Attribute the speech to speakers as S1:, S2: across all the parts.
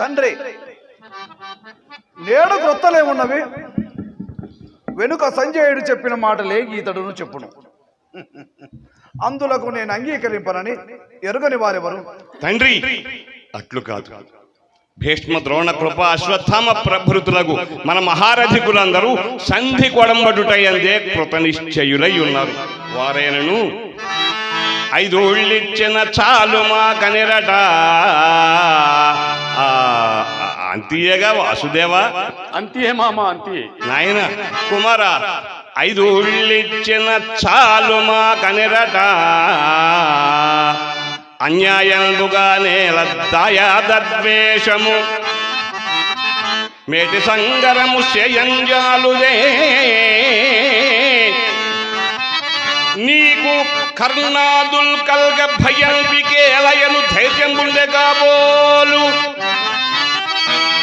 S1: తండ్రి నేడు క్రొత్తలేమున్నవి? వెనుక సంజయుడు చెప్పిన మాటలే ఈతడును చెప్పును. అందులకు నేను అంగీకరింపనని ఎరుగని వారెవరు?
S2: తండ్రి అట్లు కాదు. భీష్మ ద్రోణ కృప అశ్వత్థామ ప్రభృతులకు మన మహారథికులందరూ సంధి కొడంబడుటయందే కృతనిశ్చయులై ఉన్నారు వారేనను ఐదు చాలు మా కనిరట అంతియగా వాసుదేవా?
S3: అంతే మామ అంతే
S2: నాయన కుమార ఐదు ఉళ్ళిచ్చిన చాలు మా కనిరట. అన్యాయందుగా నేల దయాదద్వేషము. మేటి సంగరము శయంజాలుదే నీకు కర్ణాదుల్ కల్గ భయం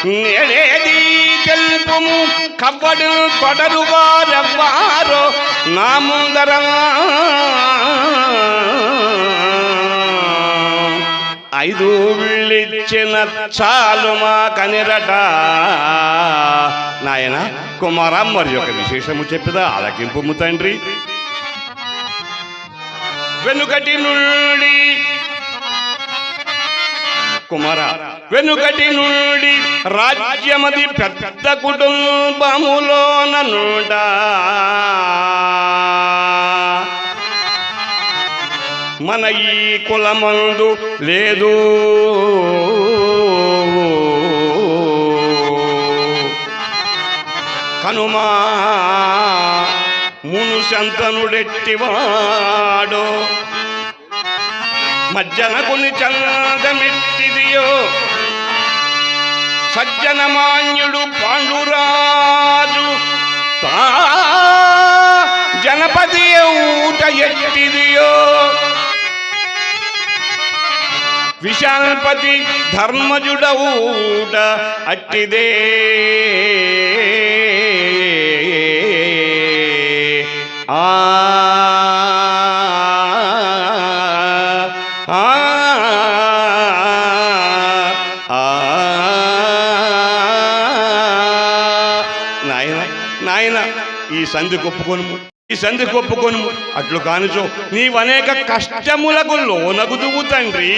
S2: నేడేది తెలుపుము కవ్వడు కొడరు వారెవ్వారో నా ముందర. ఐదు విళ్ళిచ్చిన చాలు మా కనిరట. నాయన కుమార మరి ఒక విశేషము చెప్పిదా? ఆలకింపు తండ్రి. వెనుకటి నుండి కుమార వెనుకటి నుండి రాజ్యమది పెద్ద కుటుంబములోన నుండ. మన ఈ కులమందు లేదు. కనుమా మును సంతనుడెట్టివాడో కొన్ని చందమెట్టిదియో సజ్జనమాన్యుడు పాండురాజు. తా జనపది ఊట ఎట్టిదియో. విశాల్పతి ధర్మజుడవుట అట్టిదే. నాయన నాయన ఈ సంధి ఒప్పుకొనుము ఈ సంధి ఒప్పుకొనుము అట్లు కానుచో నీవనేక కష్టములకు లోనగుదువు తండ్రి.